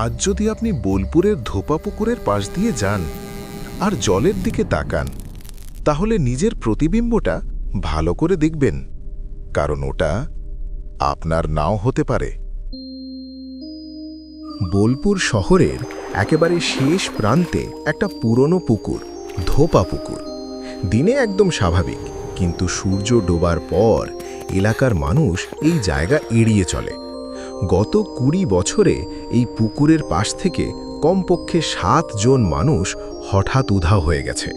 আজ যদি আপনি বোলপুরের ধোপা পুকুরের পাশ দিয়ে যান আর জলের দিকে তাকান, তাহলে নিজের প্রতিবিম্বটা ভালো করে দেখবেন, কারণ ওটা আপনার নাও হতে পারে। বোলপুর শহরের একেবারে শেষ প্রান্তে একটা পুরনো পুকুর, ধোপা পুকুর। দিনে একদম স্বাভাবিক, কিন্তু সূর্য ডোবার পর এলাকার মানুষ এই জায়গা এড়িয়ে চলে। গত কুড়ি বছরে এই পুকুরের পাশ থেকে কমপক্ষে সাত জন মানুষ হঠাৎ উধা হয়ে গেছে।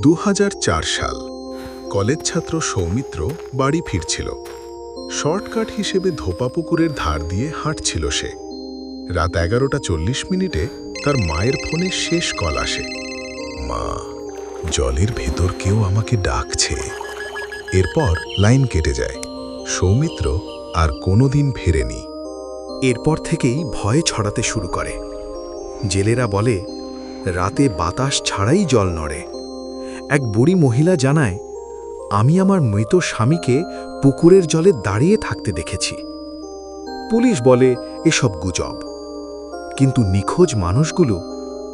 দু হাজার চার সাল, কলেজ ছাত্র সৌমিত্র বাড়ি ফিরছিল। শর্টকাট হিসেবে ধোপা পুকুরের ধার দিয়ে হাঁটছিল সে। রাত এগারোটা চল্লিশ মিনিটে তার মায়ের ফোনে শেষ কল আসে। মা, জলের ভেতর কেউ আমাকে ডাকছে। এরপর লাইন কেটে যায়। সৌমিত্র আর কোনোদিন ফেরেনি। এরপর থেকেই ভয় ছড়াতে শুরু করে। জেলেরা বলে, রাতে বাতাস ছাড়াই জল নড়ে। এক বুড়ি মহিলা জানায়, আমি আমার মৃত স্বামীকে পুকুরের জলে দাঁড়িয়ে থাকতে দেখেছি। পুলিশ বলে, এসব গুজব। কিন্তু নিখোঁজ মানুষগুলো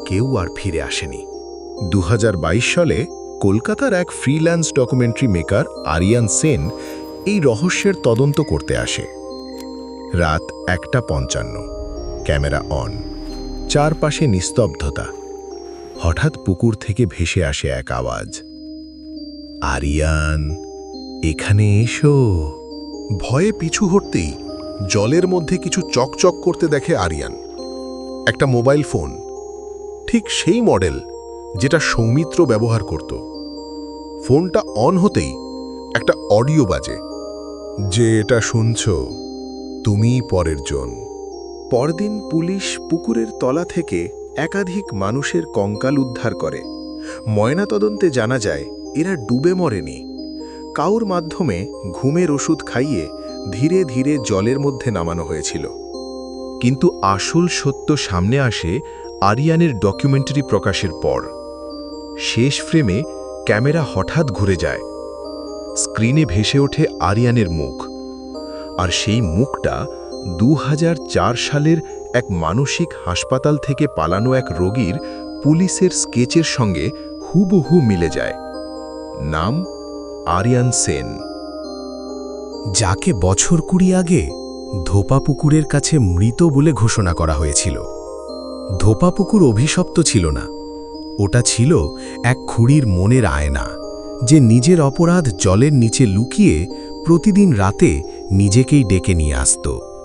কেউ আর ফিরে আসেনি। দু হাজার বাইশ সালে কলকাতার এক freelance documentary maker Aryan Sen এই রহস্যের তদন্ত করতে আসে। রাত একটা পঞ্চান্ন। Camera on. চারপাশে নিস্তব্ধতা। হঠাৎ পুকুর থেকে ভেসে আসে এক আওয়াজ। আরিয়ান, এখানে এসো। ভয়ে পিছু হটতেই জলের মধ্যে কিছু চকচক করতে দেখে আরিয়ান। একটা মোবাইল ফোন। ঠিক সেই মডেল যেটা সৌমিত্র ব্যবহার করত। ফোনটা অন হতেই একটা অডিও বাজে। যে এটা শুনছ, তুমিই পরের জন। পরদিন পুলিশ পুকুরের তলা থেকে একাধিক মানুষের কঙ্কাল উদ্ধার করে। ময়নাতদন্তে জানা যায়, এরা ডুবে মরেনি। কাউর মাধ্যমে ঘুমের ওষুধ খাইয়ে ধীরে ধীরে জলের মধ্যে নামানো হয়েছিল। কিন্তু আসল সত্য সামনে আসে আরিয়ানের ডকুমেন্টারি প্রকাশের পর। শেষ ফ্রেমে ক্যামেরা হঠাৎ ঘুরে যায়। স্ক্রিনে ভেসে ওঠে আরিয়ানের মুখ। আর সেই মুখটা দু হাজার চার সালের এক মানসিক হাসপাতাল থেকে পালানো এক রোগীর পুলিশের স্কেচের সঙ্গে হুবহু মিলে যায়। নাম আরিয়ান সেন। যাকে বছর কুড়ি আগে ধোপা পুকুরের কাছে মৃত বলে ঘোষণা করা হয়েছিল। ধোপা পুকুর অভিশপ্ত ছিল না। ওটা ছিল এক খুঁড়ির মনের আয়না। যে নিজের অপরাধ জলের নিচে লুকিয়ে প্রতিদিন রাতে নিজেকেই ডেকে নিয়ে আসত।